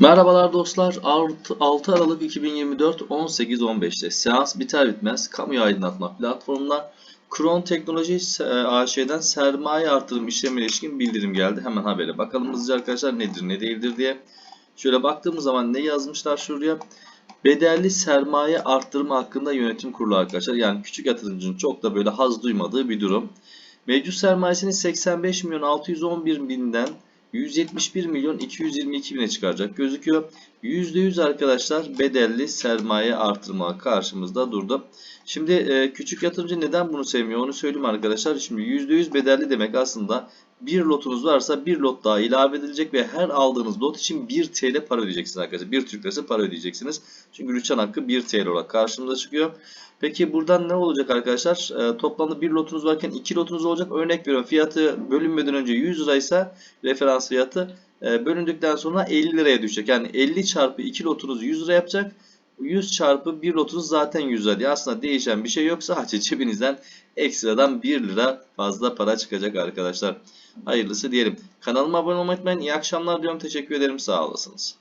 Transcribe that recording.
Merhabalar dostlar. 6 Aralık 2024 18.15'te seans biter bitmez kamu aydınlatma platformundan Kron Teknoloji AŞ'den sermaye artırım işlemine ilişkin bildirim geldi. Hemen habere bakalım hızlıca arkadaşlar nedir ne değildir diye. Şöyle baktığımız zaman ne yazmışlar şuraya? Bedelli sermaye arttırma hakkında yönetim kurulu arkadaşlar. Yani küçük yatırımcının çok da böyle haz duymadığı bir durum. Mevcut sermayesini 85 milyon 611 binden 171 milyon 222 bine çıkaracak gözüküyor. %100 arkadaşlar bedelli sermaye artırma karşımızda durdu. Şimdi e, küçük yatırımcı neden bunu sevmiyor onu söyleyeyim arkadaşlar. Şimdi %100 bedelli demek aslında bir lotunuz varsa bir lot daha ilave edilecek ve her aldığınız lot için 1 TL para ödeyeceksiniz arkadaşlar. 1 Türk lirası para ödeyeceksiniz. Çünkü rüçhan hakkı 1 TL olarak karşımıza çıkıyor. Peki buradan ne olacak arkadaşlar? E, toplamda bir lotunuz varken iki lotunuz olacak. Örnek veriyorum fiyatı bölünmeden önce 100 liraysa referans fiyatı e, bölündükten sonra 50 liraya düşecek. Yani 50 çarpı 2 lotunuz 100 lira yapacak. 100 çarpı 1 lotunuz zaten 100 lira diye aslında değişen bir şey yok. Sadece cebinizden ekstradan 1 lira fazla para çıkacak arkadaşlar. Hayırlısı diyelim. Kanalıma abone olmayı unutmayın. İyi akşamlar diyorum. Teşekkür ederim. Sağ olasınız.